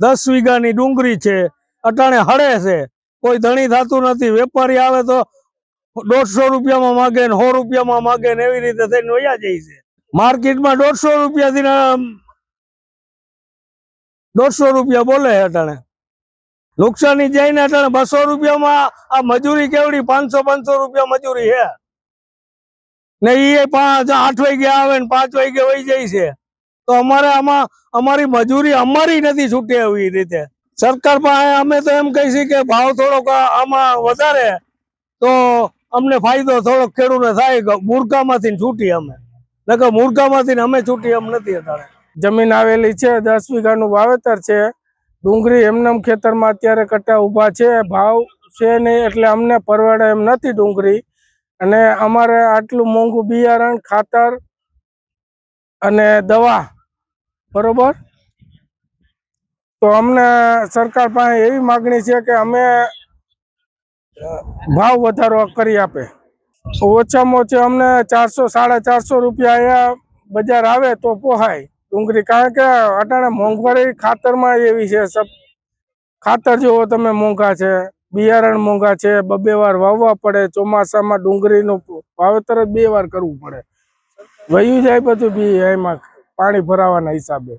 દસ વીઘાની ડુંગળી છે, અટાણે હળે છે, કોઈ ધણી થતું નથી, વેપારી આવે તો દોઢસો રૂપિયામાં માગે ને સો રૂપિયામાં માગે ને એવી રીતે થઈને વયા જાય છે. માર્કેટમાં દોઢસો રૂપિયાથી દોઢસો રૂપિયા બોલે અટાણે. નુકસાની જાય ને અટાણે બસો રૂપિયામાં આ મજૂરી કેવડી? પાંચસો પાંચસો રૂપિયા મજૂરી છે. ને એ પાંચ, આઠ વાગે આવે ને પાંચ વાગે વહી જાય છે. તો અમારે આમાં અમારી મજૂરી અમારી નથી છૂટી એવી રીતે. સરકાર પાસે અમે તો એમ કહી કે ભાવ થોડોક આમાં વધારે, તો અમને ફાયદો થોડોક ખેડૂતને થાય મૂર્ખામાંથી છૂટી અમે. નકર મૂર્ખામાંથી અમે છૂટી એમ નથી અત્યારે જમીન આવેલી છે, દસ વીઘાનું વાવેતર છે, ડુંગળી એમનેમ ખેતરમાં અત્યારે કટ્ટા ઊભા છે, ભાવ છે નહીં એટલે અમને પરવડે એમ નથી ડુંગળી. અને અમારે આટલું મોંઘું બિયારણ, ખાતર અને દવા બરોબર? તો અમને સરકાર પાસે એવી માગણી છે કે અમે ભાવ વધારો કરી આપે. ઓછામાં ઓછા અમને ચારસો, સાડા ચારસો રૂપિયા અહીંયા બજાર આવે તો પોહાય. ડુંગળી, કારણ કે અટાણે મોંઘવારી ખાતરમાં એવી છે સબ, ખાતર જુઓ તમે મોંઘા છે, બિયારણ મોંઘા છે, બબે વાર વાવવા પડે, ચોમાસામાં ડુંગળીનું વાવેતર જ બે વાર કરવું પડે. વયું જાય બધું બી એમાં. પાણી ભરાવાના હિસાબે.